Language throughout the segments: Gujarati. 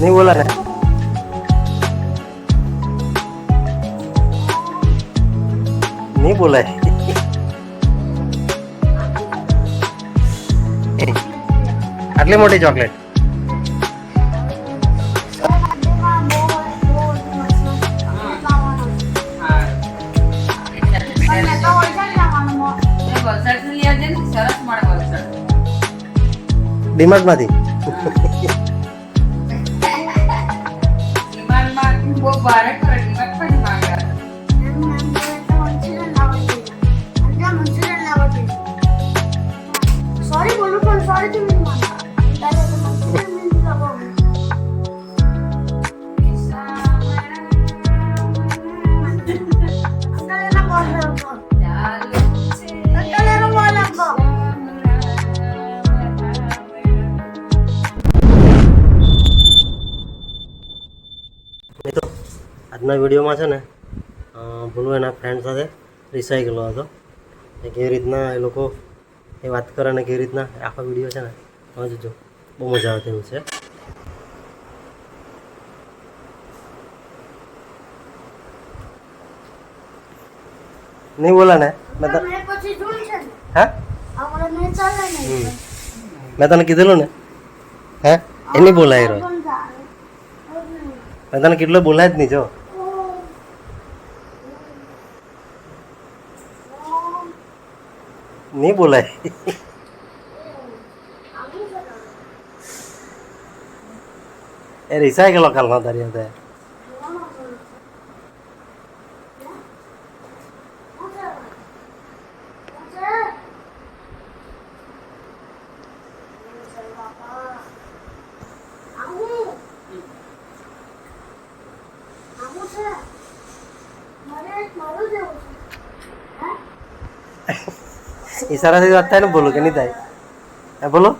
નહીં બોલા ને. નહીં બોલાય આટલી મોટી ચોકલેટ. હા વલસાડથી લઈ આવજે આજના વિડીયોમાં છે ને ભૂલું એના ફ્રેન્ડ સાથે રિસાઈ ગયેલો હતો. એ કેવી રીતના એ લોકો એ વાત કરે ને કેવી રીતના આખો વીડિયો છે ને તમે જોજો બહુ મજા આવે તેવું છે. નહીં બોલા ને મેં તને કીધેલું ને? હે? એ નહીં બોલાય રહ્યો. મેં તને કેટલો બોલાય જ નહીં જો. નહીં બોલાય. એ રિસાઈ ગયેલો કાલનો તારી હાથે ઈશારાથી વાત થાય ને બોલો કે નહીં થાય એ બોલો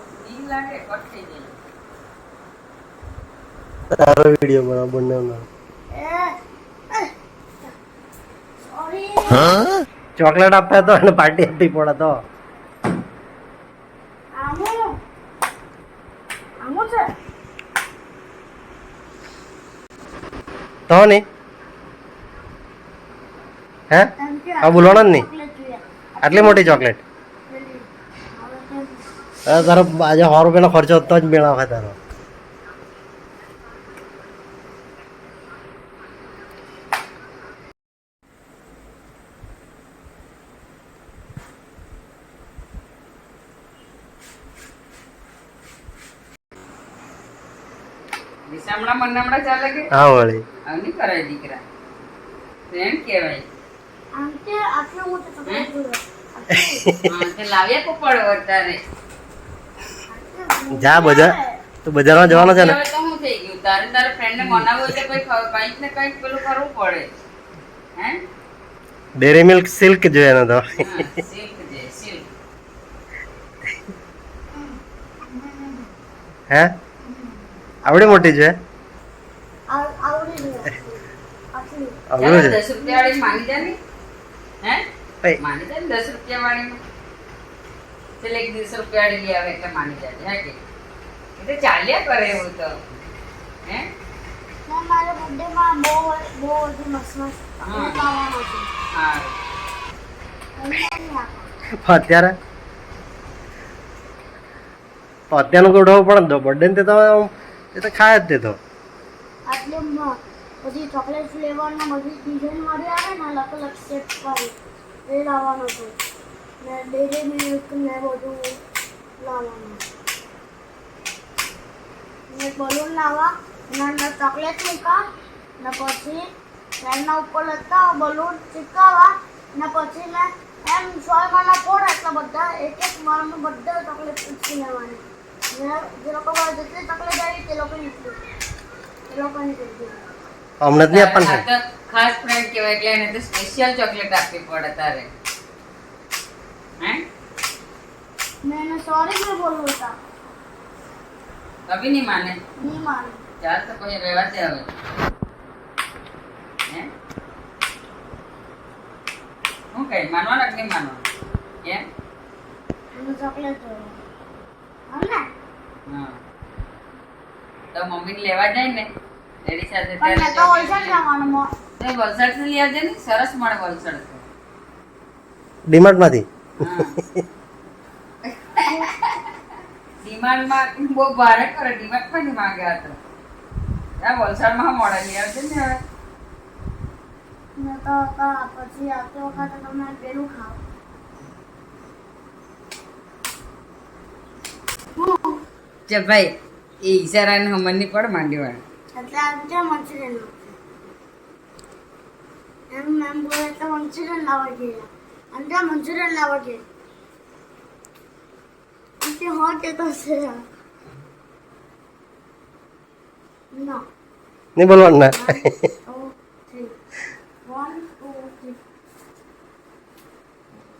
તારો વીડિયો બનાવ બંને ચોકલેટ આપ્યા તો અને પાર્ટી આપી પડે તો તો નહીં હે આ બોલવાનો જ નહીં આટલી મોટી ચોકલેટ અરે તારો આજે સો રૂપિયાનો ખર્ચો તો જ મેળાવે તારો. વિસામણા મન્નામણા ચાલે કે? હા વળી. આવું નહીં કરાય દીકરા. એમ કહેવાય. હા? તે લાવ્યા કો પડે વધારે જા બજાર. તું બજારમાં જવાનો છે ને. હવે તો હું થઈ ગયું. તારે તારા ફ્રેન્ડને મનાવવું હોય કોઈ કંઈક કંઈક ને કંઈક પેલું કરવું પડે. હે? ડેરી મિલ્ક સિલ્ક જોઈએ ને તો. હા, silk છે, હે? આવડી મોટી છે? આવડી છે દસ રૂપિયા વાળી માની જાની હે? માની જાની 10 રૂપિયા વાળી ચાલ એક દિવસ રૂપિયા લઈ આવે એટલે માની જાય હે કે? એ તો ચાલ્યા કરે એવું તો. હે? મારા બર્થડે માં બહુ બહુ બધું મસ્ત મસ્ત હા. પણ અત્યારે? તો અત્યારનું પડે તો બર્થડે ને તો એ તો ખાય જ તે તો. આટલે બધી ચોકલેટ ફ્લેવરના બધી ડિઝાઇન વાળી આવે ને અલગ અલગ શેપ વાળી એ લાવવાનું હતું. ને ડેરી મિલ્ક ને બધું લાવવાનું ને બલૂન લાવવા ને ચોકલેટ મૂકા ને પછી એના ઉપર લતા બલૂન ચીપકાવા ને પછી ને એમ સો માના ફોડ એટલા બધા એક એક માળનું બધા ચોકલેટ ઉચકી લેવાની ને જે લોકો પાસે જેટલી ચોકલેટ આવી તે લોકો નીકળી એ લોકોની અમને જ નહીં આપવાનું ખાસ ફ્રેન્ડ કહેવાય એટલે એને તો સ્પેશિયલ ચોકલેટ આપવી પડે તારે. એને સોરી બી બોલવું હતા કભી નહીં માને નહીં માનું ચાલ તો કોઈ રહેવા દે હવે હે હું કઈ માનવા લાગ નહીં માનવા કેમ ચોકલેટ હા ને તો મમ્મીને લેવા જાય ને એની સાથે તો વલસાડ જવાનું લઈ આવજે ને સરસ મળે વલસાડ ડીમાર્ટ હા. ડિમાન્ડમાં બહુ ભારે કરે નહીં માંગ્યા તો? આ વલસાડમાં લઈ આવજે ને હવે. તો પછી આવતી વખતે તમે પેલું ખાઓ. ચાલ ભાઈ એ ઈશારાને હમણની પડ માંડી વાળ એટલે આજે મંચુરિયન એમ મેમ બોલે તો મંચુરિયન લાવવા જોઈએ તો છે No. નહીં બોલવાનું ને One, two, three. One, two, three.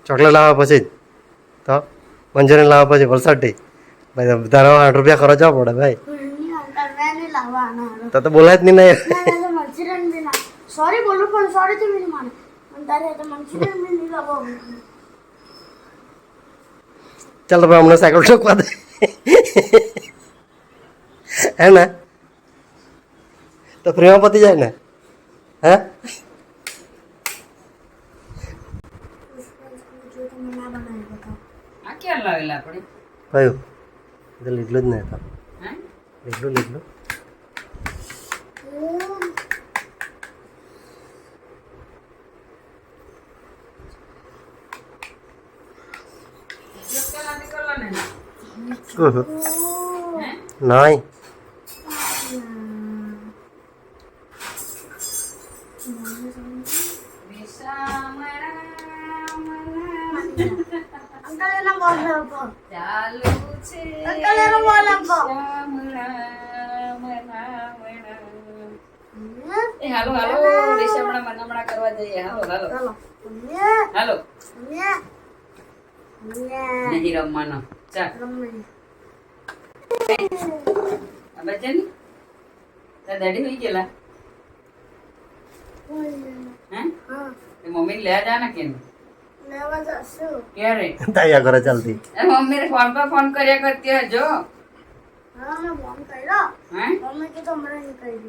Chocolate લાવવા પછી તો મંચુરિયન લાવવા પછી વલસાડથી. ભાઈ તારા આઠ રૂપિયા ખર્ચવા પડે ભાઈ. તો તો બોલાય જ નહીં સોરી બોલું પણ સોરી તો નહીં માને. ચાલ તો ભાઈ હમણાં સાયકલ ઠોકવા દે હે ને તો ફ્રીમાં પતી જાય ને હે જો તમે ના બનાવી બતાવો આ ક્યાં લાવેલા આપણે? કયું? એ તો લીધલું જ નહીં હતા લીધલું લીધલું ઉપયોગ તો નથી કરવાનો ને હમ. હે નહીં હાલો હાલો મનામણા કરવા જઈએ હાલો હાલો હાલો નહીં રમવાનો ચાલ બચ્ચાની તાર દાડી હોઈ ગયેલા? હે? હા. તે મમ્મીને લેવા જા કેમ ક્યારે તાયા કરે ચાલતી. એ ફોન પર ફોન કર્યા કરતી હજો હા મેં ફોન કર્યો. હે? મમ્મી કીધું હમણાં નહીં કરી